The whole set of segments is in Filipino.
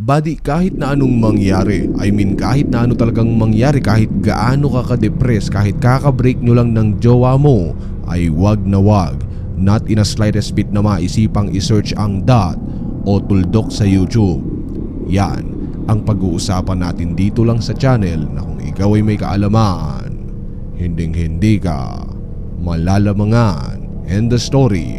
Buddy, kahit na anong mangyari, I mean kahit na ano talagang mangyari, kahit gaano ka ka-depress, kahit kakabreak nyo lang ng jowa mo, ay wag na wag. Not in a slightest bit na maisipang isearch ang dot o tuldok sa YouTube. Yan, ang pag-uusapan natin dito lang sa channel na kung ikaw ay may kaalaman, hinding hindi ka malalamangan. And the story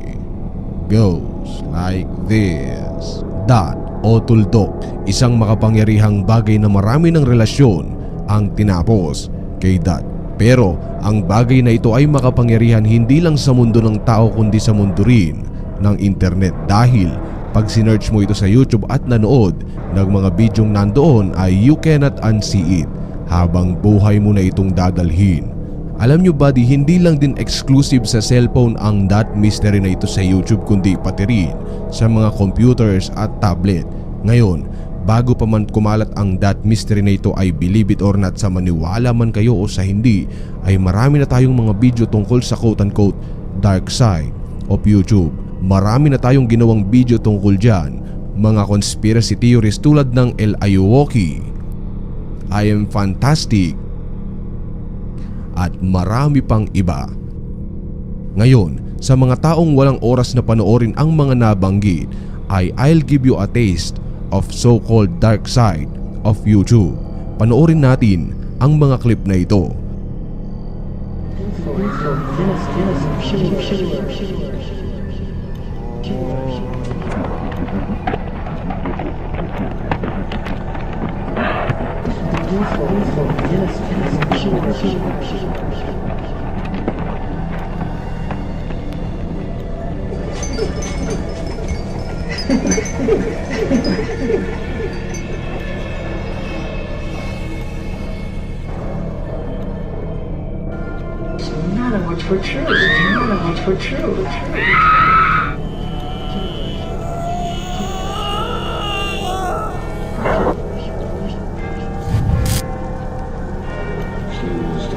goes like this. Dot o tuldok, isang makapangyarihang bagay na marami ng relasyon ang tinapos kay Dot. Pero ang bagay na ito ay makapangyarihan hindi lang sa mundo ng tao kundi sa mundo rin ng internet dahil pag sinearch mo ito sa YouTube at nanood ng mga bidyong nandoon ay you cannot unsee it habang buhay mo na itong dadalhin. Alam nyo buddy, hindi lang din exclusive sa cellphone ang that mystery na ito sa YouTube kundi pati rin sa mga computers at tablet. Ngayon, bago pa man kumalat ang that mystery na ito ay believe it or not sa maniwala man kayo o sa hindi ay marami na tayong mga video tungkol sa quote-unquote dark side of YouTube. Marami na tayong ginawang video tungkol dyan. Mga conspiracy theories tulad ng El Ayuwoki, I am fantastic, at marami pang iba. Ngayon, sa mga taong walang oras na panoorin ang mga nabanggit ay I'll give you a taste of so-called dark side of YouTube. Panoorin natin ang mga clip na ito. 谢谢，谢谢，谢谢，谢谢，谢谢。什么？我吃吃，什？吃吃。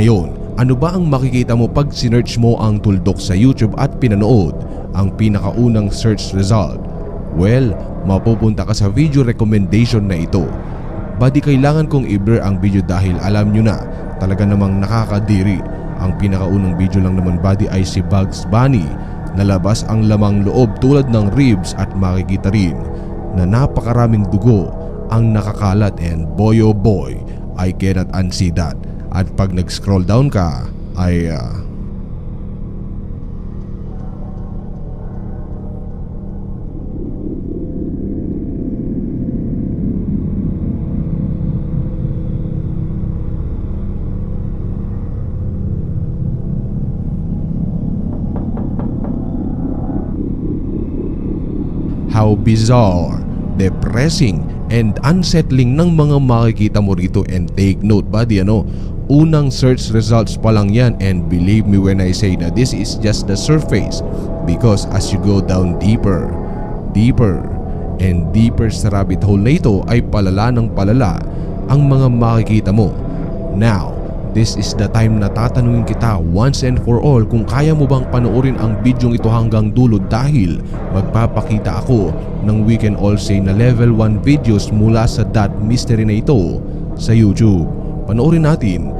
Ngayon, ano ba ang makikita mo pag sinearch mo ang tuldok sa YouTube at pinanood ang pinakaunang search result? Well, mapupunta ka sa video recommendation na ito. Badi kailangan kong i-blur ang video dahil alam nyo na talaga namang nakakadiri. Ang pinakaunang video lang naman badi ay si Bugs Bunny. Nalabas ang lamang loob tulad ng ribs at makikita rin na napakaraming dugo ang nakakalat and boy oh boy, I cannot unsee that. At pag nag-scroll down ka ay ah, How bizarre, depressing, and unsettling ng mga makikita mo rito. And take note buddy ano unang search results pa lang yan. And believe me when I say na this is just the surface. Because as you go down deeper deeper and deeper sa rabbit hole na ito ay palala ng palala ang mga makikita mo. Now This is the time na tatanungin kita once and for all kung kaya mo bang panoorin ang bidyong ito hanggang dulo dahil magpapakita ako ng we can all say na level 1 videos mula sa that mystery na ito sa YouTube. Panoorin natin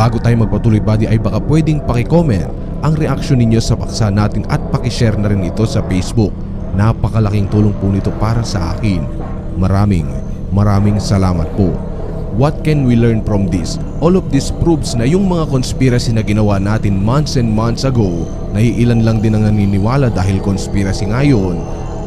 bago tayo magpatuloy buddy ay baka pwedeng pakicomment ang reaksyon ninyo sa paksa natin at pakishare na rin ito sa Facebook. Napakalaking tulong po nito para sa akin. Maraming, maraming salamat po. What can we learn from this? All of this proves na yung mga conspiracy na ginawa natin months and months ago na iilan lang din ang naniniwala dahil conspiracy ngayon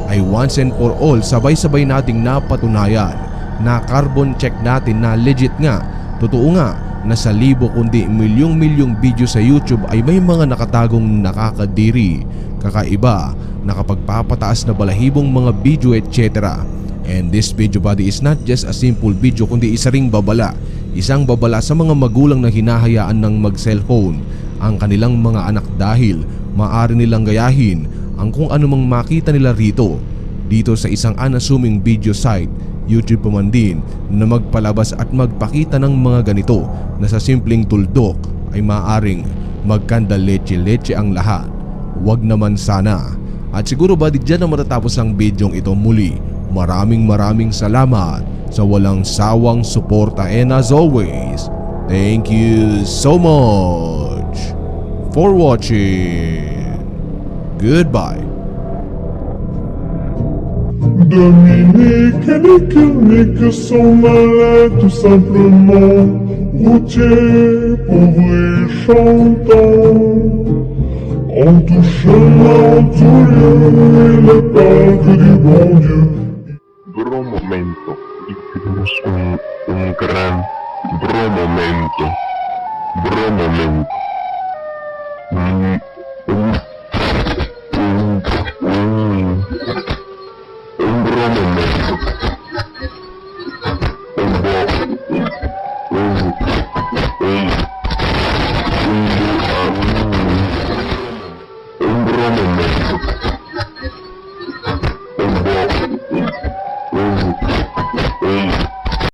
ay once and for all sabay-sabay nating napatunayan na carbon check natin na legit nga. Totoo nga na sa libo kundi milyong-milyong video sa YouTube ay may mga nakatagong nakakadiri, kakaiba, nakapagpapataas na balahibong mga video etc. And this video body is not just a simple video kundi isa ring babala. Isang babala sa mga magulang na hinahayaan ng mag-cellphone ang kanilang mga anak dahil maaari nilang gayahin ang kung anumang makita nila rito. Dito sa isang unassuming video site, YouTube man din na magpalabas at magpakita ng mga ganito na sa simpleng tuldok ay maaring magkanda leche-leche ang lahat. Huwag naman sana. At siguro ba di dyan na matatapos ang bidyong ito muli. Maraming maraming salamat sa walang sawang suporta and as always, thank you so much for watching. Goodbye. Dominique et Nick, Nick sont tout simplement. Routier, pauvre et chantant. En tout chemin, en tout lieu, il est que du bon Dieu. Bro momento, tenemos un, un gran bro momento. Bro momento. Mm,